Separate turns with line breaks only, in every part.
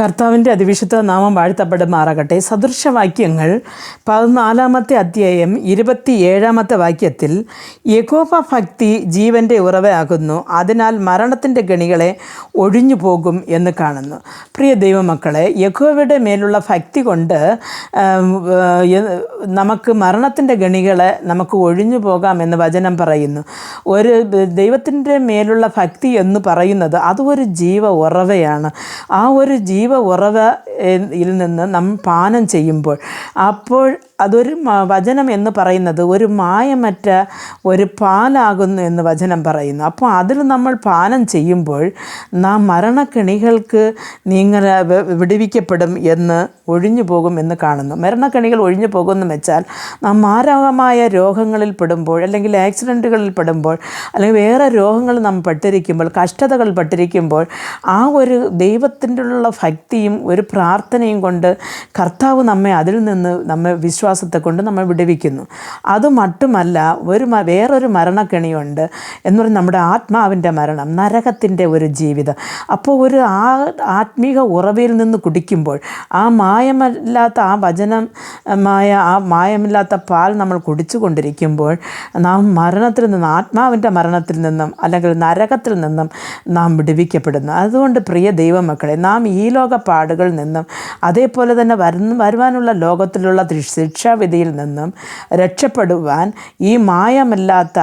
കർത്താവിന്റെ അതിവിശുദ്ധ നാമം വാഴ്ത്തപ്പെടുമാറാകട്ടെ. സദൃശവാക്യങ്ങൾ പതിനാലാമത്തെ അധ്യായം ഇരുപത്തിയേഴാമത്തെ വാക്യത്തിൽ യകോപ ഭക്തി ജീവന്റെ ഉറവയാകുന്നു അതിനാൽ മരണത്തിന്റെ ഗണികളെ ഒഴിഞ്ഞു പോകും എന്ന് കാണുന്നു. പ്രിയ ദൈവമക്കളെ യകോവയുടെ മേലുള്ള ഭക്തി കൊണ്ട് നമുക്ക് മരണത്തിന്റെ ഗണികളെ നമുക്ക് ഒഴിഞ്ഞു പോകാം എന്ന് വചനം പറയുന്നു. ഒരു ദൈവത്തിന്റെ മേലുള്ള ഭക്തി എന്ന് പറയുന്നത് അത് ഒരു ജീവ ഉറവയാണ്. ആ ഒരു ജീവ ഉറവയിൽ നിന്ന് നാം പാനം ചെയ്യുമ്പോൾ അപ്പോൾ അതൊരു വചനം എന്ന് പറയുന്നത് ഒരു മായമറ്റ ഒരു പാലാകുന്നു എന്ന് വചനം പറയുന്നു. അപ്പോൾ അതിൽ നമ്മൾ പാനം ചെയ്യുമ്പോൾ നാം മരണക്കെണികൾക്ക് നീങ്ങ വിടുവിക്കപ്പെടും എന്ന് ഒഴിഞ്ഞു പോകും എന്ന് കാണുന്നു. മരണക്കെണികൾ ഒഴിഞ്ഞു പോകുമെന്ന് വെച്ചാൽ നാം മാരകമായ രോഗങ്ങളിൽ പെടുമ്പോൾ അല്ലെങ്കിൽ ആക്സിഡന്റുകളിൽ പെടുമ്പോൾ അല്ലെങ്കിൽ വേറെ രോഗങ്ങൾ നാം പെട്ടിരിക്കുമ്പോൾ കഷ്ടതകൾ പെട്ടിരിക്കുമ്പോൾ ആ ഒരു ദൈവത്തിന്റെ ഉള്ള ഭക്തിയും ഒരു പ്രാർത്ഥനയും കൊണ്ട് കർത്താവ് നമ്മെ അതിൽ നിന്ന് നമ്മെ വിശ്വാസത്തെ കൊണ്ട് നമ്മൾ വിടുവിക്കുന്നു. അത് മറ്റുമല്ല ഒരു വേറൊരു മരണക്കെണിയുണ്ട് എന്ന് പറഞ്ഞാൽ നമ്മുടെ ആത്മാവിന്റെ മരണം നരകത്തിന്റെ ഒരു ജീവിതം. അപ്പോൾ ഒരു ആ ആത്മീക ഉറവയിൽ നിന്ന് കുടിക്കുമ്പോൾ ആ മായമല്ലാത്ത ആ വചനമായ ആ മായമില്ലാത്ത പാൽ നമ്മൾ കുടിച്ചു കൊണ്ടിരിക്കുമ്പോൾ നാം മരണത്തിൽ നിന്നും ആത്മാവിന്റെ മരണത്തിൽ നിന്നും അല്ലെങ്കിൽ നരകത്തിൽ നിന്നും നാം വിടുവിക്കപ്പെടുന്നു. അതുകൊണ്ട് പ്രിയ ദൈവമക്കളെ നാം ഈ ലോക പാടുകളിൽ നിന്നും അതേപോലെ തന്നെ വരുന്ന വരുവാനുള്ള ലോകത്തിലുള്ള തി- ശിക്ഷാവിധിയിൽ നിന്നും രക്ഷപ്പെടുവാൻ ഈ മായമല്ലാത്ത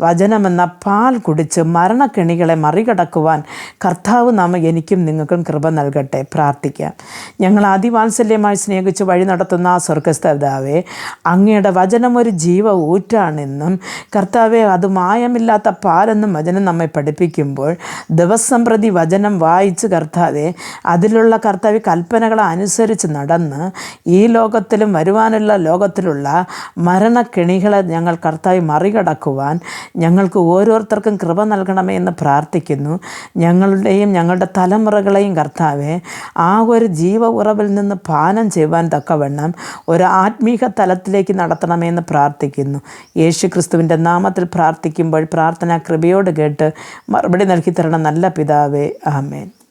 വചനമെന്ന പാൽ കുടിച്ച് മരണക്കെണികളെ മറികടക്കുവാൻ കർത്താവ് നാമ എനിക്കും നിങ്ങൾക്കും കൃപ നൽകട്ടെ. പ്രാർത്ഥിക്കാം. ഞങ്ങൾ അതിവാത്സല്യമായി സ്നേഹിച്ച് വഴി നടത്തുന്ന ആ സ്വർഗസ്ഥപിതാവേ അങ്ങയുടെ വചനം ഒരു ജീവ ഊറ്റാണെന്നും കർത്താവെ അത് മായമില്ലാത്ത പാലെന്നും വചനം നമ്മെ പഠിപ്പിക്കുമ്പോൾ ദിവസം പ്രതി വചനം വായിച്ച് കർത്താവെ അതിലുള്ള കർത്താവ് കൽപ്പനകളെ അനുസരിച്ച് നടന്ന് ഈ ലോകത്തിലും വരുവാനുള്ള ലോകത്തിലുള്ള മരണക്കെണികളെ ഞങ്ങൾ കർത്താവ് മറികടക്കുവാൻ ഞങ്ങൾക്ക് ഓരോരുത്തർക്കും കൃപ നൽകണമേ എന്ന് പ്രാർത്ഥിക്കുന്നു. ഞങ്ങളുടെയും ഞങ്ങളുടെ തലമുറകളെയും കർത്താവെ ആ ഒരു ജീവ ഉറവിൽ നിന്ന് പാനം ചെയ്യുവാൻ തക്കവണ്ണം ഒരു ആത്മീക തലത്തിലേക്ക് നടത്തണമേ എന്ന് പ്രാർത്ഥിക്കുന്നു. യേശു ക്രിസ്തുവിന്റെ നാമത്തിൽ പ്രാർത്ഥിക്കുമ്പോൾ പ്രാർത്ഥന കൃപയോട് കേട്ട് മറുപടി നൽകി തരണം നല്ല പിതാവേ ആമേൻ.